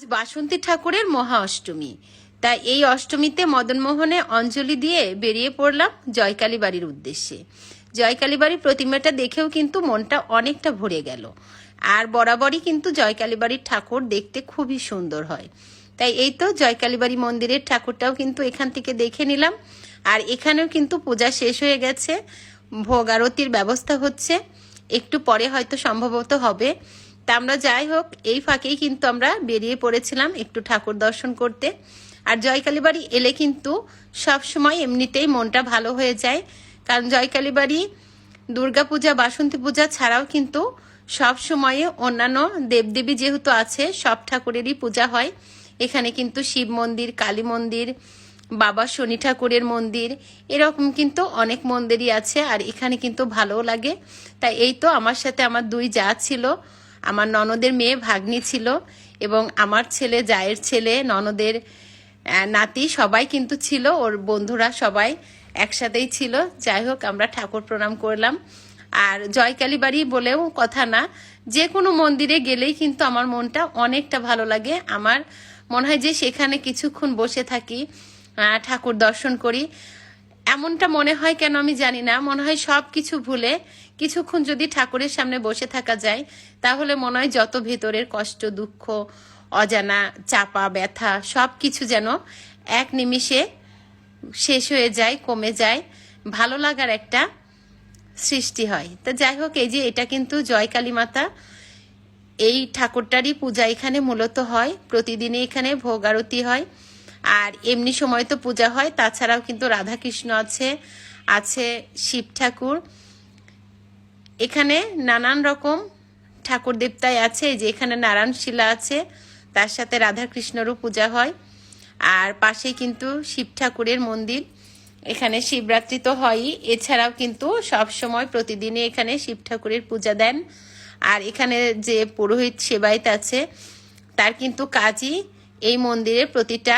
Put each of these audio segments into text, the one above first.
বাসন্তী ঠাকুরের মহা অষ্টমী তাই এই অষ্টমীতে মদনমোহনে অঞ্জলি দিয়ে বেরিয়ে পড়লাম জয়কালী বাড়ির উদ্দেশ্যে। জয়কালী বাড়ির প্রতিমাটা দেখেও কিন্তু মনটা অনেকটা ভরে গেল। আর বরাবরই কিন্তু জয়কালী বাড়ির ঠাকুর দেখতে খুবই সুন্দর হয়। তাই এই তো জয়কালী বাড়ি মন্দিরের ঠাকুরটাও কিন্তু এখান থেকে দেখে নিলাম। আর এখানেও কিন্তু পূজা শেষ হয়ে গেছে। ভোগ আরতির ব্যবস্থা হচ্ছে। একটু পরে হয়তো সম্ভবত হবে। তা আমরা যাই হোক, এই ফাঁকেই কিন্তু আমরা বেরিয়ে পড়েছিলাম একটু ঠাকুর দর্শন করতে। আর জয়কালী বাড়ি এলে কিন্তু সব সময় এমনিতেই মনটা ভালো হয়ে যায়। কারণ জয়কালী বাড়ি দুর্গাপূজা বাসন্তী পূজা ছাড়াও কিন্তু সব সময়ে অন্যান্য দেবদেবী যেহেতু আছে, সব ঠাকুরেরই পূজা হয়। এখানে কিন্তু শিব মন্দির, কালী মন্দির, বাবা শনি ঠাকুরের মন্দির, এরকম কিন্তু অনেক মন্দিরই আছে। আর এখানে কিন্তু ভালোও লাগে। তাই এই তো আমার সাথে আমার দুই যা ছিল। আমার ননদের মেয়ে ভাগ্নি ছিল এবং আমার ছেলে জায়ের ছেলে, ননদের নাতি সবাই কিন্তু ছিল, ওর বন্ধুরা সবাই একসাথেই ছিল। যাই হোক, আমরা ঠাকুর প্রণাম করলাম। আর জয়কালী বাড়ি বলেও কথা না যে কোনো মন্দিরে গেলেই কিন্তু আমার মনটা অনেকটা ভালো লাগে। আমার মনে হয় যে সেখানে কিছুক্ষণ বসে থাকি ঠাকুর দর্শন করি। এমনটা মনে হয় কেন আমি জানি না। মনে হয় সব কিছু ভুলে কিছুক্ষণ যদি ঠাকুরের সামনে বসে থাকা যায়, তাহলে মনে হয় যত ভেতরের কষ্ট, দুঃখ, অজানা, চাপা, ব্যথা সব কিছু যেন এক নিমিষে শেষ হয়ে যায়, কমে যায়। ভালো লাগার একটা সৃষ্টি হয়। তা যাই হোক, এই যে এটা কিন্তু জয়কালী মাতা, এই ঠাকুরটারই পূজা এখানে মূলত হয়। প্রতিদিনই এখানে ভোগ আরতি হয়। আর এমনি সময় তো পূজা হয়, তাছাড়াও কিন্তু রাধাকৃষ্ণ আছে আছে শিব ঠাকুর। এখানে নানান রকম ঠাকুর দেবতাই আছে যে এখানে নারায়ণ শিলা আছে, তার সাথে রাধাকৃষ্ণরও পূজা হয়। আর পাশেই কিন্তু শিব ঠাকুরের মন্দির, এখানে শিবরাত্রি তো হয়ই। এছাড়াও কিন্তু সব সময় প্রতিদিনই এখানে শিব ঠাকুরের পূজা দেন। আর এখানে যে পুরোহিত সেবায়িত আছে, তার কিন্তু কাজই এই মন্দিরের প্রতিটা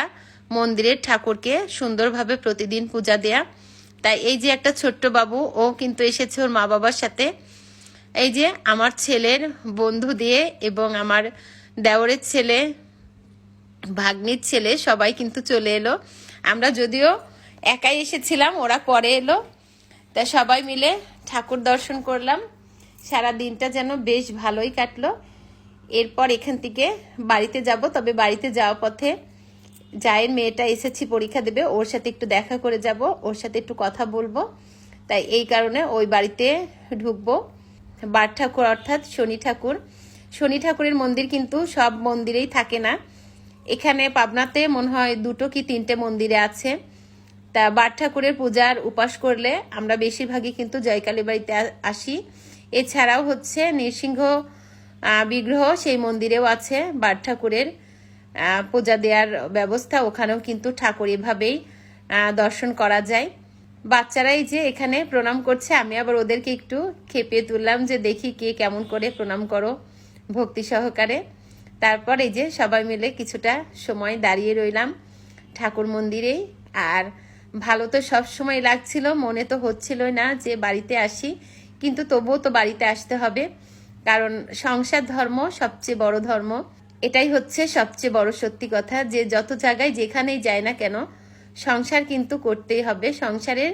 মন্দিরের ঠাকুরকে সুন্দরভাবে প্রতিদিন পূজা দেয়া। তাই এই যে একটা ছোট্ট বাবু, ও কিন্তু এসেছে ওর মা বাবার সাথে। এই যে আমার ছেলের বন্ধু দিয়ে এবং আমার দেওরের ছেলে, ভাগ্নির ছেলে, সবাই কিন্তু চলে এলো। আমরা যদিও একাই এসেছিলাম, ওরা পরে এলো। তা সবাই মিলে ঠাকুর দর্শন করলাম। সারা দিনটা যেন বেশ ভালোই কাটলো। এরপর এখান থেকে বাড়িতে যাব, তবে বাড়িতে যাওয়ার পথে জায়ের মেয়েটা এসেছি পরীক্ষা দেবে, ওর সাথে একটু দেখা করে যাব, ওর সাথে একটু কথা বলব। তাই এই কারণে ওই বাড়িতে ঢুকবো। বার ঠাকুর অর্থাৎ শনি ঠাকুর। শনি ঠাকুরের মন্দির কিন্তু সব মন্দিরেই থাকে না। এখানে পাবনাতে মনে হয় দুটো কি তিনটে মন্দিরে আছে। তা বার ঠাকুরের পূজার উপাস করলে আমরা বেশিরভাগই কিন্তু জয়কালী বাড়িতে আসি। এছাড়াও হচ্ছে নৃসিংহ বিগ্রহ সেই মন্দিরেও আছে বার ঠাকুরের। পূজা দেওয়ার ব্যবস্থা ওখানেও কিন্তু ঠাকুর এভাবেই দর্শন করা যায়। বাচ্চারাই যে এখানে প্রণাম করছে, আমি আবার ওদেরকে একটু খেপিয়ে তুললাম যে দেখি কে কেমন করে প্রণাম করো ভক্তি সহকারে। তারপর এই যে সবাই মিলে কিছুটা সময় দাঁড়িয়ে রইলাম ঠাকুর মন্দিরেই আর ভালো তো সব সময় লাগছিল, মনে তো হচ্ছিলই না যে বাড়িতে আসি, কিন্তু তবুও তো বাড়িতে আসতে হবে। কারণ সংসার ধর্ম সবচেয়ে বড় ধর্ম। এটাই হচ্ছে সবচেয়ে বড় সত্যি কথা যে যত জায়গায় যেখানেই যায় না কেন, সংসার কিন্তু করতেই হবে। সংসারের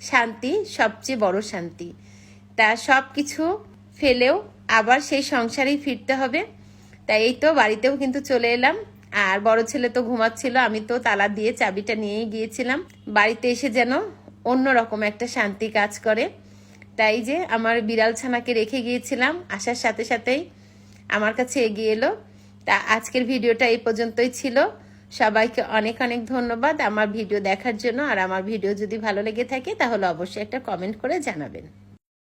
শান্তি সবচেয়ে বড় শান্তি। তা সব কিছু ফেলেও আবার সেই সংসারেই ফিরতে হবে। তাই এই তো বাড়িতেও কিন্তু চলে এলাম। আর বড় ছেলে তো ঘুমাচ্ছিল, আমি তো তালা দিয়ে চাবিটা নিয়েই গিয়েছিলাম। বাড়িতে এসে যেন অন্যরকম একটা শান্তি কাজ করে। তাই যে আমার বিড়াল ছানাকে রেখে গিয়েছিলাম। আসার সাথে সাথেই আমার কাছে এগিয়ে এলো। তা আজকের ভিডিওটা এই পর্যন্তই ছিল। সবাইকে অনেক অনেক ধন্যবাদ আমার ভিডিও দেখার জন্য। আর আমার ভিডিও যদি ভালো লেগে থাকে তাহলে অবশ্যই একটা কমেন্ট করে জানাবেন।